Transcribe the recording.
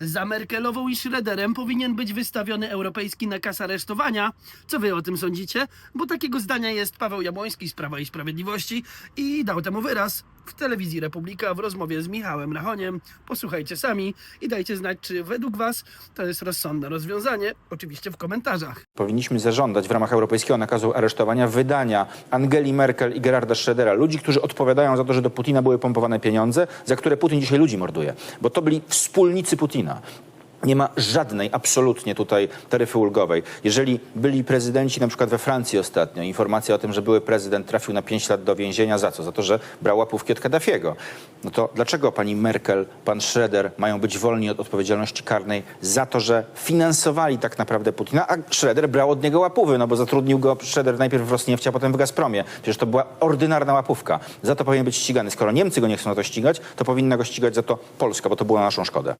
Za Merkelową i Schroederem powinien być wystawiony europejski nakaz aresztowania. Co wy o tym sądzicie? Bo takiego zdania jest Paweł Jabłoński z Prawa i Sprawiedliwości i dał temu wyraz w telewizji Republika w rozmowie z Michałem Rachoniem. Posłuchajcie sami i dajcie znać, czy według was to jest rozsądne rozwiązanie. Oczywiście w komentarzach. Powinniśmy zażądać w ramach europejskiego nakazu aresztowania wydania Angeli Merkel i Gerarda Schrödera, ludzi, którzy odpowiadają za to, że do Putina były pompowane pieniądze, za które Putin dzisiaj ludzi morduje. Bo to byli wspólnicy Putina. Nie ma żadnej absolutnie tutaj taryfy ulgowej. Jeżeli byli prezydenci na przykład we Francji ostatnio, informacja o tym, że były prezydent trafił na 5 lat do więzienia, za co? Za to, że brał łapówki od Kaddafiego. No to dlaczego pani Merkel, pan Schroeder mają być wolni od odpowiedzialności karnej za to, że finansowali tak naprawdę Putina, a Schroeder brał od niego łapówy, no bo zatrudnił go Schroeder najpierw w Rosniefcie, a potem w Gazpromie. Przecież to była ordynarna łapówka. Za to powinien być ścigany. Skoro Niemcy go nie chcą za to ścigać, to powinna go ścigać za to Polska, bo to było na naszą szkodę.